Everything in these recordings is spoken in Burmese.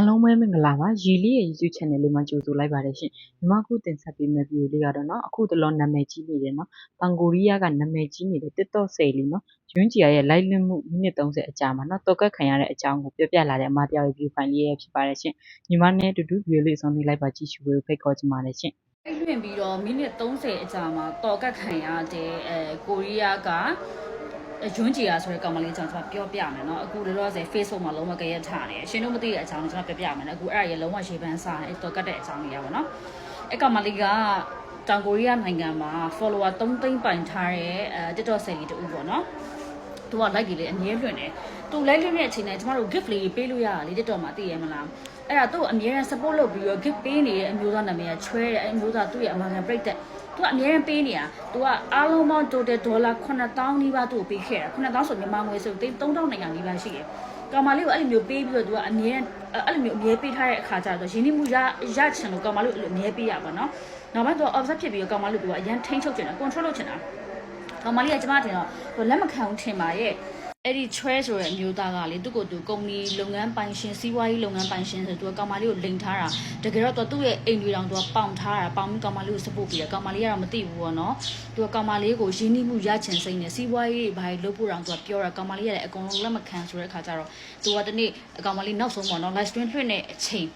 အားလုံးပဲမင်္ဂလာပါရီလီရဲ့ YouTube Channel လေးမှာကြိုဆိုလိုက်ပါတယ်ရှင်မြန်မာခုတင်ဆက်ပေးမယ့် video လေးကတော့နော်အခုတလောနာမည်ကြီးနေတယ်နော်တန်ကိုရီးယားကနာမည်ကြီးနေတဲ့ TikTok ဆယ်လေးနော်ယွန်းကြီးရဲ့ live လွှင့်မှုမိနစ်30အကြာမှာနော်တော်ကက်ခံရတဲ့အကြောင်းကိုပြပြလာတဲ့အမတယောက်ရဲ့ view file လေးရဖြစ်ပါတယ်ရှင်ညီမနဲ့အတူတူ video လေးအဆုံးလေးလိုက်ပါကြည့်ရှုဖို့ဖိတ်ခေါ်ချင်ပါတယ်ရှင်အဲ့လွင့်ပြီးတော့မိနစ်30အကြာမှာတော်ကက်ခံရတဲ့အဲကိုရီးယားက ရွန်းကြည်ရဆိုတဲ့ကောင်မလေးကြောင့်ကျွန်တော်ပြောပြမယ်နော်အခုလောလောဆယ် Facebook မှာလုံးဝကြရက်ထားတယ်ရှင်တို့မသိတဲ့အကြောင်းကိုကျွန်တော်ပြပြမယ်နော်အခုအဲ့ဒါရေလုံးဝရေပန်းစားတယ်တော်ကတ်တဲ့အကြောင်းတွေရပါတော့အဲ့ကောင်မလေးကတောင်ကိုရီးယားနိုင်ငံမှာ follower 3သိန်းပိုင်ထားတဲ့အဲ TikTok ဆယ်လီတူပေါ့နော်သူက like ကြီးလေးအငြင်းလွန့်တယ်သူ like လွန့်တဲ့အချိန်တိုင်းကျမတို့ gift လေးပေးလို့ရတာလေ TikTok မှာသိရမလားအဲ့ဒါသူ့အမြဲတမ်း support လုပ်ပြီးတော့ gift ပေးနေတဲ့အမျိုးသားနာမည်ကချွဲတယ်အမျိုးသားသူ့ရဲ့အမှန်ကန်ပြိတ္တ သူကအမြဲတမ်းပေးနေတာသူကအားလုံးပေါင်း total ဒေါ်လာ9000နီးပါးသူ့ကိုပေးခဲ့တာ9000ဆိုမြန်မာငွေဆို3900နိုင်ငံနီးပါးရှိတယ်ကောင်မလေးကိုအဲ့လိုမျိုးပေးပြီးတော့သူကအမြဲအဲ့လိုမျိုးအမြဲပေးထားတဲ့အခါကျတော့ရင်းနှီးမှုရရချင်လို့ကောင်မလေးကိုအဲ့လိုအမြဲပေးရပါတော့နောက်ပိုင်းသူက observe ဖြစ်ပြီးတော့ကောင်မလေးကသူကအရန်ထိန်းချုပ်ချင်တာ control လုပ်ချင်တာကောင်မလေးကကျမတင်တော့သူလက်မခံထင်ပါရဲ့ အဲ့ဒီ trash ဆိုတဲ့အမျိုးသားကလေသူ့ကိုယ်သူကုမ္ပဏီလုပ်ငန်းပိုင်ရှင်စီးပွားရေးလုပ်ငန်းပိုင်ရှင်ဆိုသူကကောင်မလေးကိုလိန်ထားတာတကယ်တော့သူ့ရဲ့အိမ်တွေတောင်သူကပေါင်ထားတာပေါင်ပြီးကောင်မလေးကို support ပေးတယ်ကောင်မလေးကတော့မသိဘူးပေါ့နော်သူကကောင်မလေးကိုရင်းနှီးမှုရချင်စိမ့်နဲ့စီးပွားရေးဘာတွေလုပ်ဖို့တောင်သူကပြောတာကောင်မလေးကလည်းအကုန်လုံးလက်မခံဆိုတဲ့အခါကျတော့သူကတနေ့ကောင်မလေးနောက်ဆုံးပေါ့နော် live stream လွှင့်တဲ့အချိန်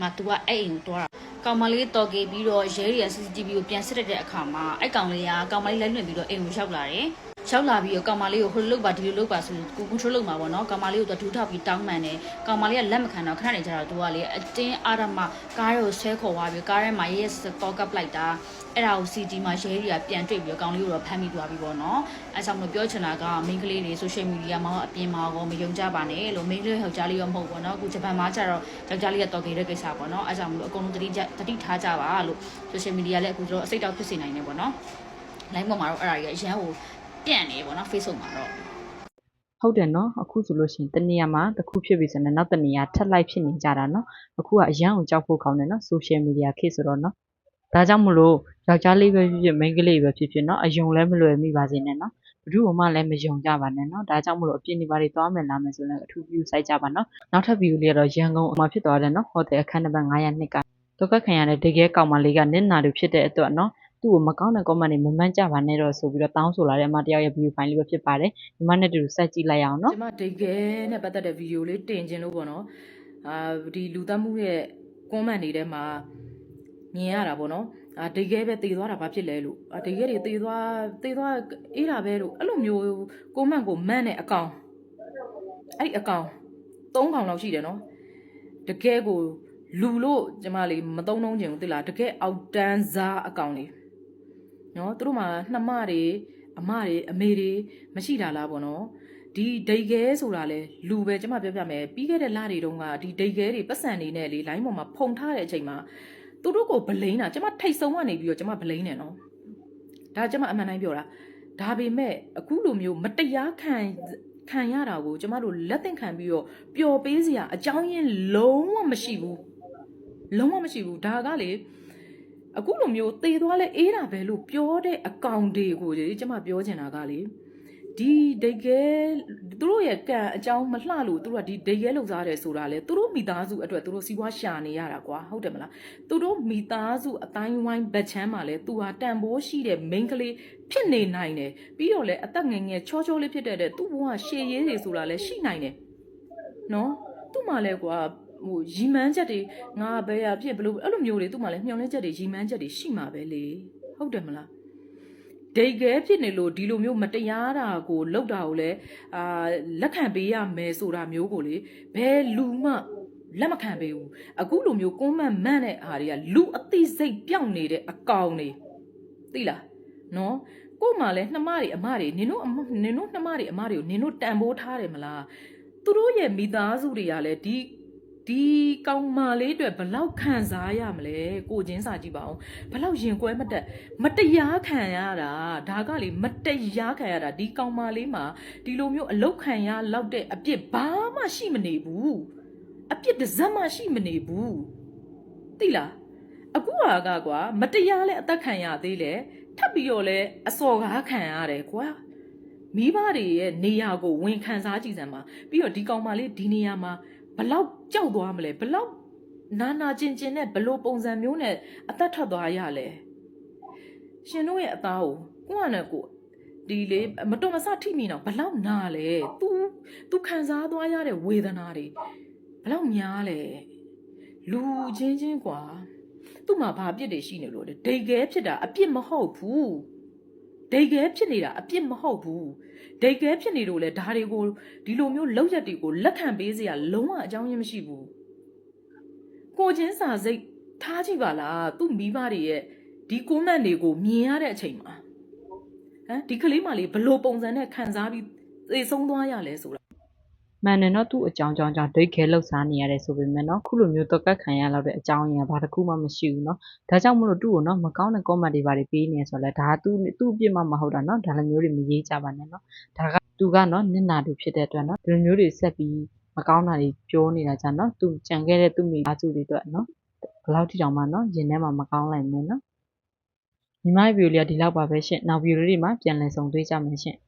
မှာသူကအဲ့အိမ်ကိုတွားတာကောင်မလေးတော်ကေပြီးတော့ရဲရီရ CCTV ကိုပြန်စစ်တဲ့အခါမှာအဲ့ကောင်လေးကကောင်မလေးလိုက်လွှင့်ပြီးတော့အိမ်ကိုရောက်လာတယ် ရောက်လာပြီးတော့ကောင်မလေးကိုဟိုလိုလုပ်ပါဒီလိုလုပ်ပါဆိုကို control လုပ်မှာပေါ့နော်ကောင်မလေးကိုသူဒူးထောက်ပြီးတောင်းပန်တယ်ကောင်မလေးကလက်မခံတော့ခဏနေကြတော့သူကလေအတင်းအာရမကားကိုဆွဲခေါ်သွားပြီးကားထဲမှာရဲစတော့ကပ်လိုက်တာအဲ့ဒါကို CG မှာရဲရီကပြန်တွေ့ပြီးတော့ကောင်လေးကိုတော့ဖမ်းမိသွားပြီပေါ့နော်အဲဆောင်လို့ပြောချင်တာကမိန်းကလေးတွေ social media မှာအပြင်မှာကောမယုံကြပါနဲ့လို့မိန်းကလေးယောက်ျားလေးရောမဟုတ်ပေါ့နော်အခုဂျပန်မှာကျတော့ယောက်ျားလေးကတော်ကေတဲ့ကိစ္စပေါ့နော်အဲဆောင်လို့အကုန်လုံးတတိတတိထားကြပါလို့ social media လည်းအခုတို့အစိတ်တောက်ဖြစ်စေနိုင်နေပေါ့နော် line ပေါ်မှာတော့အဲ့ဒါကြီးအရန်ကို ပြန့်နေပေါ့နော် Facebook မှာတော့ဟုတ်တယ်နော်အခုဆိုလို့ရှိရင်တနေရာမှာတစ်ခုဖြစ်ပြီဆိုရင်နောက်တနေရာထပ်လိုက်ဖြစ်နေကြတာနော်အခုကအရန်ကိုကြောက်ဖို့ကောင်းတယ်နော် social media ခေတ်ဆိုတော့နော်ဒါကြောင့်မလို့ယောက်ျားလေးပဲဖြစ်ဖြစ်မိန်းကလေးပဲဖြစ်ဖြစ်နော်အယုံလည်းမလွယ်မိပါစေနဲ့နော်ဘယ်သူမှလည်းမယုံကြပါနဲ့နော်ဒါကြောင့်မလို့အပြစ်နေပါတွေသွားမယ်လာမယ်ဆိုရင်အထူးပြုစိုက်ကြပါနော်နောက်ထပ်ဗီဒီယိုလေးကတော့ရန်ကုန်မှာဖြစ်သွားတယ်နော်ဟိုတယ်အခန်းနံပါတ်902ကတော့ကခံရတဲ့တကယ်ကောင်မလေးကနင့်နာတွေဖြစ်တဲ့အတွက်နော် သူ့ကိုမကောင်းတဲ့ comment တွေမမှန်ကြပါနဲ့တော့ဆိုပြီးတော့တောင်းဆိုလာတဲ့အမတယောက်ရဲ့ view file လေးပဲဖြစ်ပါတယ်ဒီမနဲ့တူတူစိုက်ကြည့်လိုက်အောင်နော်ကျမဒိတ်ကဲနဲ့ပတ်သက်တဲ့ဗီဒီယိုလေးတင်ခြင်းလို့ပေါ့နော်အာဒီလူသတ်မှုရဲ့ကွန်မန့်တွေထဲမှာမြင်ရတာပေါ့နော်အာဒိတ်ကဲပဲတည်သွားတာဘာဖြစ်လဲလို့အာဒိတ်ကဲတွေတည်သွားတည်သွားအေးတာပဲလို့အဲ့လိုမျိုးကွန်မန့်ကိုမန့်တဲ့အကောင်အဲ့ဒီအကောင်၃ကောင်လောက်ရှိတယ်နော်တကယ်ကိုလူလို့ကျမလေးမသုံးလုံးချင်ဘူးတိလားတကယ်အောက်တန်းစားအကောင်လေး နော်သူတို့မှာနှမတွေအမတွေအမေတွေမရှိတာလားပေါ့နော်ဒီဒိတ်ခဲဆိုတာလဲလူပဲကျမပြောပြမယ်ပြီးခဲ့တဲ့လတွေတုန်းကဒီဒိတ်ခဲတွေပတ်စံနေနဲ့လေလိုင်းပေါ်မှာဖုံထားတဲ့အချိန်မှာသူတို့ကိုဗလိန်တာကျမထိတ်ဆုံးကနေပြီးတော့ကျမဗလိန်နေနော်ဒါကျမအမှန်တိုင်းပြောတာဒါပေမဲ့အခုလိုမျိုးမတရားခံခံရတာကိုကျမတို့လက်သင့်ခံပြီးတော့ပျော်ပေးစရာအကြောင်းရင်းလုံးဝမရှိဘူးလုံးဝမရှိဘူးဒါကလေ အခုလိုမျိုးသေသွားလဲအေးတာပဲလို့ပြောတဲ့အကောင်တွေကိုကြီးကျမပြောချင်တာကလေဒီဒိတ်ကဲသူတို့ရဲ့ကံအကြောင်းမလှလို့သူတို့ကဒီဒိတ်ကဲလောက်စားတယ်ဆိုတာလေသူတို့မိသားစုအတွက်သူတို့စီးပွားရှာနေရတာကွာဟုတ်တယ်မလားသူတို့မိသားစုအတိုင်းဝိုင်းဘက်ချမ်းမှာလေသူဟာတန်ဖိုးရှိတဲ့မိန်းကလေးဖြစ်နေနိုင်တယ်ပြီးတော့လေအသက်ငယ်ငယ်ချောချောလေးဖြစ်တဲ့တဲ့သူ့ဘဝရှေ့ရေးတွေဆိုတာလေရှိနိုင်တယ်နော်သူ့မှာလဲကွာ ဟိုရီမန်းချက်တွေငါဘယ်ရဖြစ်ဘလို့အဲ့လိုမျိုးတွေသူ့မှာလဲမျောလင်းချက်တွေရီမန်းချက်တွေရှိမှာပဲလေဟုတ်တယ်မလားဒိတ်ကဲဖြစ်နေလို့ဒီလိုမျိုးမတရားတာကိုလောက်တာကိုလည်းအာလက်ခံပေးရမယ်ဆိုတာမျိုးကိုလေဘယ်လူမှလက်မခံပေးဘူးအခုလိုမျိုးကွန်းမန့်မန့်တဲ့အားတွေကလူအသိစိတ်ပြောင်းနေတဲ့အကောင်တွေသိလားနော်ကို့မှာလဲနှမတွေအမတွေနင်တို့နင်တို့နှမတွေအမတွေကိုနင်တို့တန်ဖိုးထားတယ်မလားသူတို့ရဲ့မိသားစုတွေကလည်းဒီ ဒီကောင်မလေးအတွက်ဘလောက်ခံစားရမလဲကိုချင်းစာကြည့်ပါအောင်ဘလောက်ရင်ကွဲမတက်မတရားခံရတာဒါကလေမတရားခံရတာဒီကောင်မလေးမှာဒီလိုမျိုးအလောက်ခံရလောက်တဲ့အပြစ်ဘာမှရှိမနေဘူးအပြစ်တစ်စက်မှရှိမနေဘူးသိလားအခုဟာကကွာမတရားလဲအသက်ခံရသေးလေထပ်ပြီးတော့လဲအစော်ကားခံရတယ်ကွာမိဘတွေရဲ့နေရာကိုဝင်ခံစားကြည့်စမ်းပါပြီးတော့ဒီကောင်မလေးဒီနေရာမှာ ဘလောက်ကြောက်သွားမလဲဘလောက်နာနာကျင်ကျင်နဲ့ဘလို့ပုံစံမျိုးနဲ့အသက်ထွက်သွားရလဲရှင်တို့ရဲ့အသားကိုကိုကနဲ့ကိုဒီလေမတော်မဆထိမိတော့ဘလောက်နာလဲ तू तू ခံစားသွားရတဲ့ဝေဒနာတွေဘလောက်များလဲလူချင်းချင်းကွာသူ့မှာဘာအပြစ်တွေရှိနေလို့လဲဒိတ်ခဲဖြစ်တာအပြစ်မဟုတ်ဘူး ဒိတ်ခဲဖြစ်နေတာအပြစ်မဟုတ်ဘူးဒိတ်ခဲဖြစ်နေလို့လဲဒါတွေကိုဒီလိုမျိုးလောက်ရက်တွေကိုလက်ခံပေးစရာလုံးဝအကြောင်းရင်းမရှိဘူးကိုချင်းစာစိတ်ထားကြည့်ပါလားသူ့မိဘတွေရဲ့ဒီကွန်မန့်တွေကိုမြင်ရတဲ့အချိန်မှာဟမ်ဒီကလေးမလေးဘလို့ပုံစံနဲ့ခံစားပြီးသေဆုံးသွားရလဲဆိုတာ မှန်တယ်နော်သူ့အကြောင်းကြောင့်ကြောင့်ဒိတ်ခဲလှုပ်ရှားနေရတယ်ဆိုပေမဲ့နော်ခုလိုမျိုးတော့ကတ်ခံရလောက်တဲ့အကြောင်းရင်းကဘာတစ်ခုမှမရှိဘူးနော်ဒါကြောင့်မလို့သူ့ကိုနော်မကောင်းတဲ့ comment တွေဘာတွေပေးနေရဆိုတော့လဲဒါကသူ့သူ့အပြစ်မှမဟုတ်တာနော်ဒါလည်းမျိုးတွေမရေးကြပါနဲ့နော်ဒါကသူကနော်နစ်နာသူဖြစ်တဲ့အတွက်နော်ဒီလိုမျိုးတွေဆက်ပြီးမကောင်းတာတွေပြောနေတာကြောင့်နော်သူကြံခဲ့တဲ့သူ့မိသားစုတွေအတွက်နော်ဘယ်လောက်ထိတောင်မှနော်ရင်ထဲမှာမကောင်းလိုက်နဲ့နော်ညီမရဲ့ဗီဒီယိုလေးကဒီလောက်ပါပဲရှင့်နောက်ဗီဒီယိုလေးတွေမှာပြန်လည်ဆုံတွေ့ကြမယ်ရှင့်